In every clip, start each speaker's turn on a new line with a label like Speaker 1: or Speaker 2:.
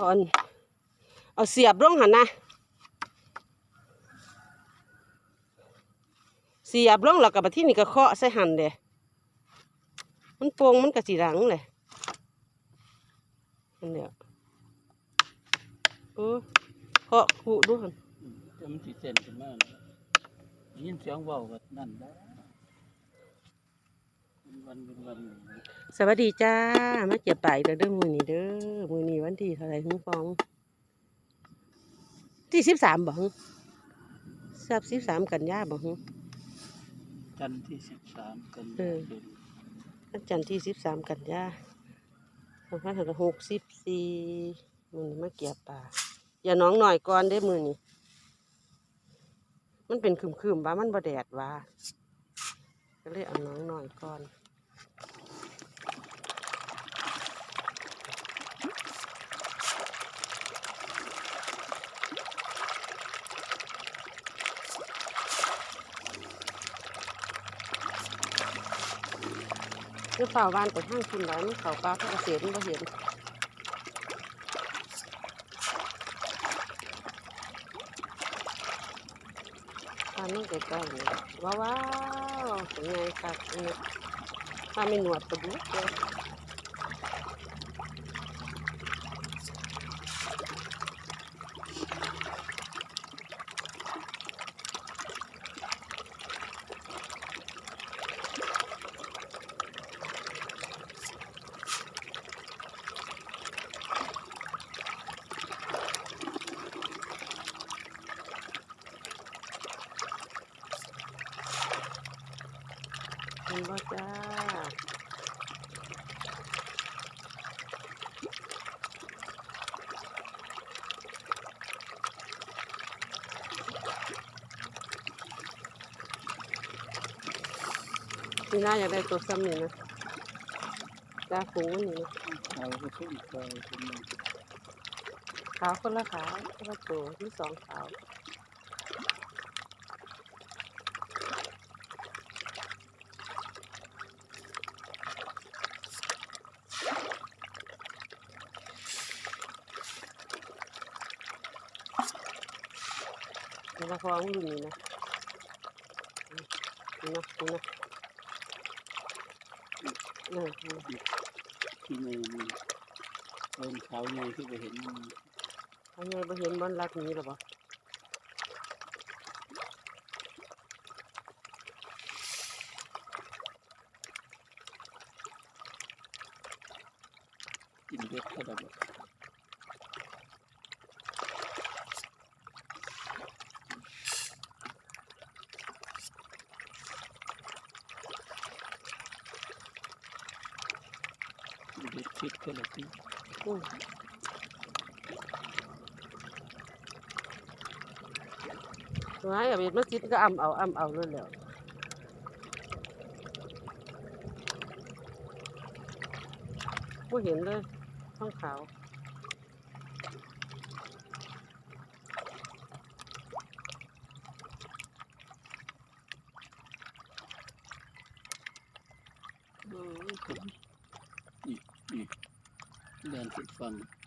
Speaker 1: เอาอันเอาเสียบลงหันนะ เสียบลงแล้วกับที่นี่ก็เคาะใส่หันเด้มันโป่งมันกระสีหลังเลยอันเดียวเออเคาะขู่ดูหัน
Speaker 2: มันสิเส้นขึ้นมาแล้วได้ยินเสียงว้าก็นั่นแล้ วเป็นวันเป็นวันอยู่
Speaker 1: สวัสดีจ้า มาเก็บไปเด้อเด้อมือนี้เด้อมือนี้วันที่เท่าไหร่ฮึฟองที่สิบสามบ่ฮึสับสิบสามกันยาบ่ฮึ
Speaker 2: จันทร์ที่สิบสามกัน
Speaker 1: เออ
Speaker 2: ยายน
Speaker 1: วันจันทร์ที่สิบสามกันยาสองพันห้าร้อยหกสิบสี่มือนี้มาเก็บป่า อย่าน้องหน่อยก่อนเด้อมือนี้ มันเป็นคืมๆว่ามันบ่แดดว่า ก็เลยเอาน้องหน่อยก่อน เฝ้าบ้านไปห้างคุณแล้วมันเขาปลาเขาเกษตรมันบ่เห็นปลานนั่งใกล้ๆนี่ว้าวว้าวเป็นไงครับเนี่ยถ้าไม่หนวดกระดูกเลย บ่จ้าพี่น่าอยากได้ตัวซ้ำนี่นะจ้าฝูงมันนี่นะ
Speaker 2: เอาก็ทุ่มไปเป็น
Speaker 1: ขาวคนละขาวคนละตัวมีสองขาว นี่นะพอมันอยู่นี่นะนี่นะนี่นะเออนี่นะ
Speaker 2: ที่ในมีเริ่มเขาใหญ่ที่ไปเห็นมัน
Speaker 1: เอาไงบ่เห็นบอนรักนี้หรอบ่
Speaker 2: กินเล็กเขาแบบว่ากินเล็กชิดก็เลยที่
Speaker 1: อืมไว้เอาเบ็ดมากินก็อ่ำเอาอ่ำเอาเลยแล้วผู้เห็นเลยข้างขาว
Speaker 2: เออผมนี่นี่ แ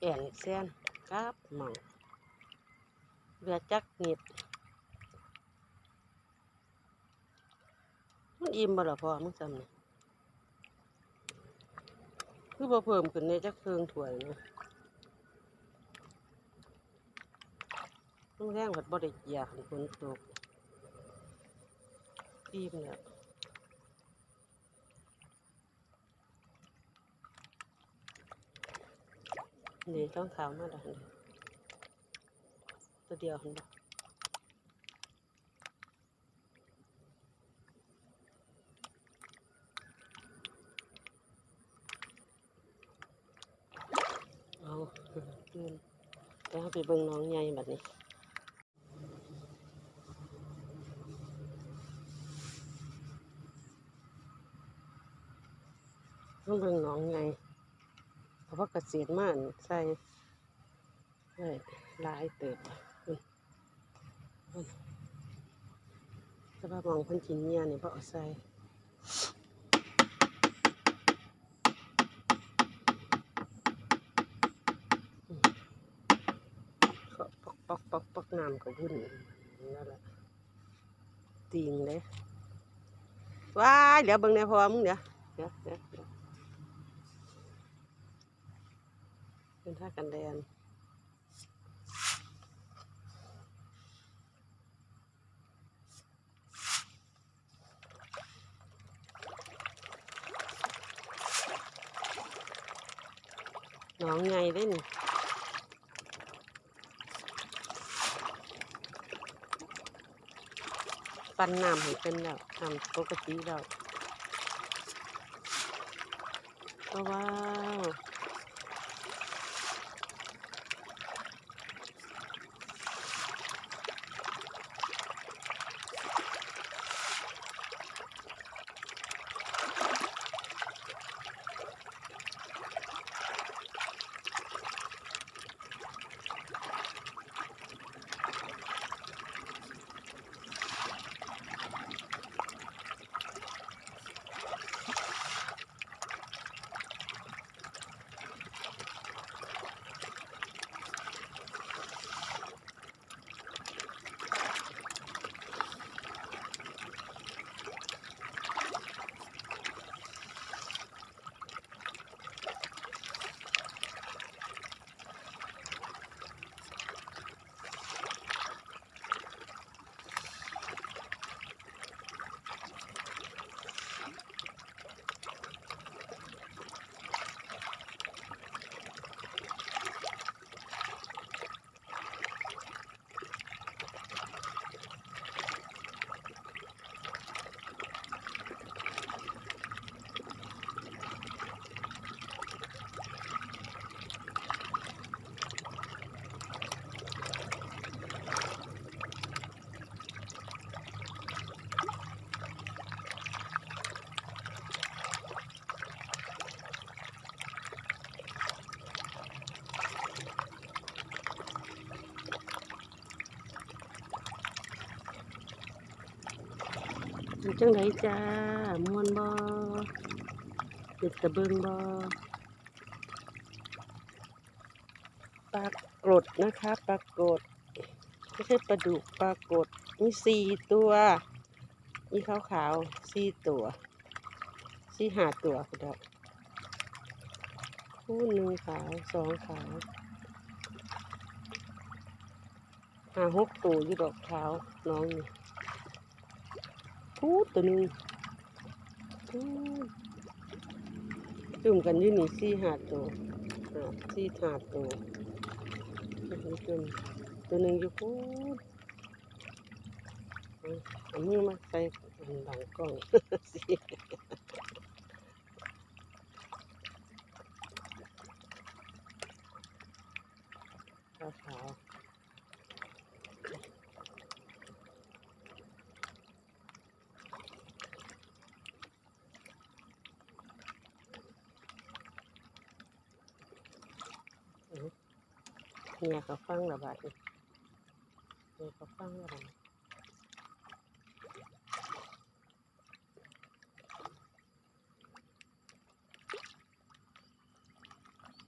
Speaker 2: แอ
Speaker 1: นแซนครับหมังเรือจักนิดมันอิ่มบ่ละพอมึงจำนี่คือบ่เพิ่มขึ้นในจักเครื่องถ้วยนะมันแรงผัดบ่ได้เกียร์ฝนตกอิ่มแล้ว นี่ต้องขาวมากเลยตัวเดียวเห็นปะเอาขึ้นแวไปเบิ่งน้องใหญ่แบบนี้ต้องเบิ่งน้องใหญ่ เพราะว่าเกษตรมานใส่เลยหลายเติบอืมามองเพันกินเนี่ยนี่เพราะเอาใส่ก็ปอกปอกปอกปอกน้ำกับวุ่นนั่นแหละติงเลยว้ายเดี๋ยวเบิ่งในพอมึงเดี๋ยวเดี๋ยวเดี๋ยว เป็นท่ากันแดนน้องไงเล่นปันน้ำให้เป็นแล้วน้ำปกติแล้วว้าว เป็นจังไรจ้ามวนบอเด็ดตะเบิงบอปลากรดนะคะปลากรดไม่ใช่ปลาดุกปลากรดมีสี่ตัวมีขาวขาวสี่ตัวสี่หาตัวคุณดอกคู่หนึ่งขาวสองขาวหาหกตัวอยู่ดอกขาวน้องนี่ พูดตัวนึงพูดจุ่มกันยู่นี่สี่หาตัวอ่าสี่หาตัวจุ่มตัวนึงอยู่พูดเอามือมาใส่บังกล้องสิขาว เนี่ยเขาฟังระบาดเนี่ยเขาฟังระบาด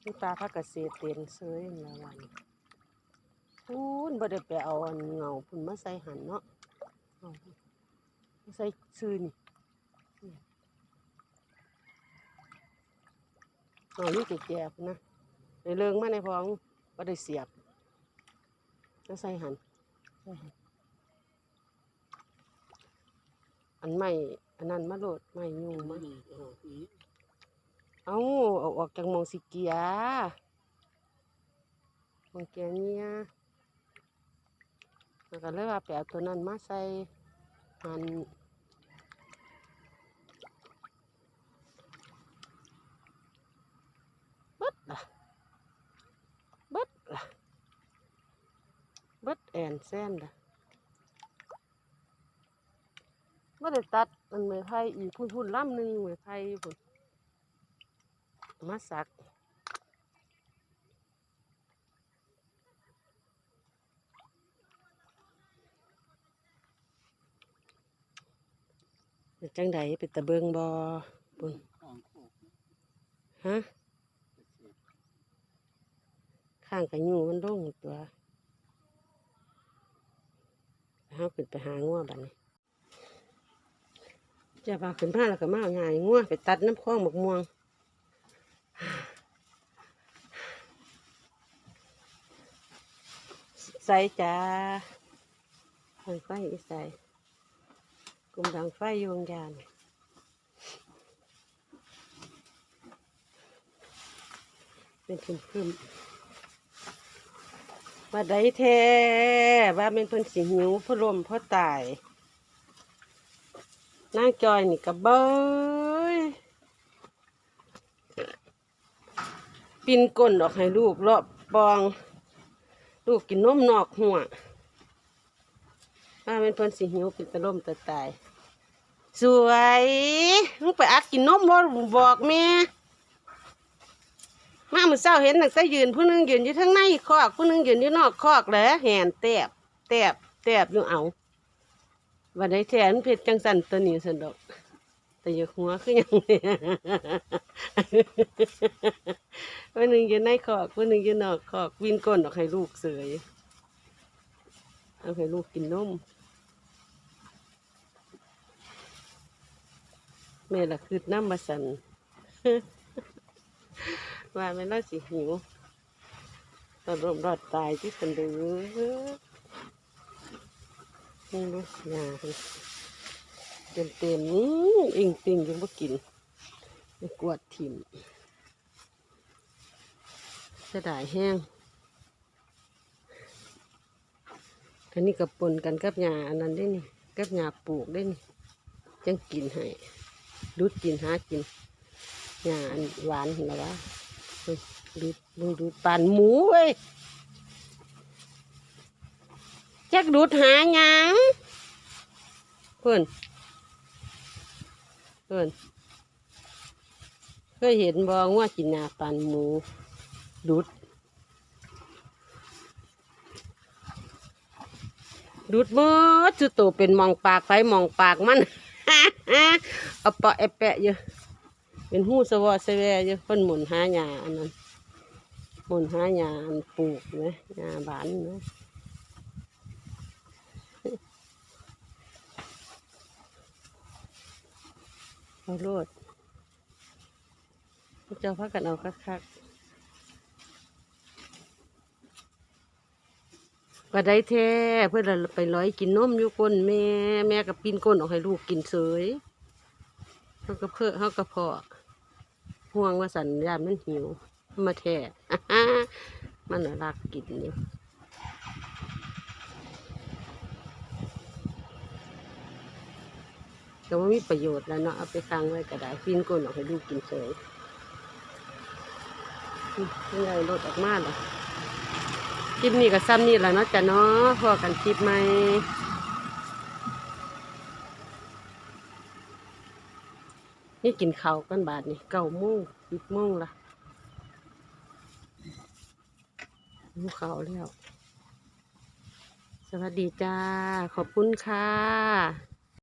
Speaker 1: นี่ปลาพักเกษตรเต็นเซยนั่นละวันพูนบ่ได้ไปเอาอันเงาพุ่นมาใส่หันเนาะมาใส่ซื้อนี่เอานี่แก่ๆพุ่นนะในเริงมาในพอง บ่ได้เสียบมาใส่หันใส่หันอันใหม่อันนั้นมาโหลดใหม่ยุ่ง
Speaker 2: มั
Speaker 1: มาน
Speaker 2: นี่โอ้ย
Speaker 1: เอาเอาออกจากหมองสิเกียหมองเกียเนี่ยแล้วก็เลยว่าไปเอาตัวนั้นมาใส่หันเบิดล่ะเบิดล่ะ เบดแอนแซนล่ะบ่ได้ตัดมันไม้ไผ่อีกพุ่นๆลำหนึงไม้ไผ่พุ่นมาสักเป็นจังใดเป็นตะเบิงบอบุญ
Speaker 2: ห้องโคก
Speaker 1: ฮะข้างกันยูมันลงตัว เฮาขึ้นไปหางัวบัดนี้จะพาขึ้นมาแล้วก็มาเอาหายงัวไปตัดน้ำคลองบักม่วงใส่จ้าทางไฟอีใส่กลุ่มดังไฟโยงยานเป็นคึมคึมๆ ว่าได้แท้ว่าเป็นเพิ่นสิหิวพ่อลมพ่อตายนางจอยนี่กระเบยปินก้นออกให้ลูกเลาะปอง ลูกกินนมนอกหัวว่าเป็นเพิ่นสิหิวเป็นตะล่มตะตาย สวยมึงไปอักกินนมบ่บอกแม่ มาเมื่อเช้าเห็นตั้งแต่ยืนผู้หนึงยืนอยู่ทั้งในคอกผู้หนึงยืนอยู่นอกคอกแหล้วแหนแตบแตบแตบอยู่เอาวันใดแทนเพชรจังสันตัวนี้สันดอก แต่อย่าหัวคือหยังเนี่ยผู้หนึงยู่ในคอกผู้หนึงยู่นอกคอกวินก้นออกให้ลูกเสยเอาให้ลูกกินนมแม่ละคืดน้ำมาสัน ว่ามันน่าสิหิวตอนรมรอดตายที่สันเดือนี่ดูยาเต็มเต็มๆอื้อิงติงยังไม่กินไม่กวาดถิ่มจะได้แห้งอันนี้กับปนกันกับยาอันนั้นได้นี่กับยาปลูกได้นี่จังกินให้ดูดกินหากินยาอันหวานเห็นหรอวะ ดูดมึงดูดปั่นหมูเว้ยจักดูดหาหยังเพื่อนเพื่อนเคยเห็นบองว่ากินนาปั่นหมูดูดดูดหมดจุดโตเป็นมองปากไฟมองปากมันเอาเปะแอแปะอยู่ เป็นหู้สวอสแวอยู่เพิ่นหมุนหาหญ้าอันนั้นหมุนหาหญ้าอันปลูกนะหญ้าบานนะเอาโลดเจ้าพักกันเอาคักๆก็ได้แท้เพื่อนเราไปร้อยกินนมอยู่ก้นแม่ แม่กับปีนก้นออกให้ลูกกินเสยเขาก็เพื่อเขาก็พอ ห่วงว่าสัญญาณมันหิว มาแท้มันน่ะรักกินอยู่แต่ว่ามีประโยชน์แล้วเนาะเอาไปค้างไว้ก็ได้ฟินก้นออกให้ลูกกินเฉยยังไงรถออกมาเหรอคลิปนี้ก็ซ้ำนี่แหละเนาะจ้ะเนาะพอกันคลิปไหม นี่กินข้าวกันบาทนี่เก้าโมงสิบโมงละหูข้าวแล้ว สวัสดีจ้า ขอบคุณค่ะ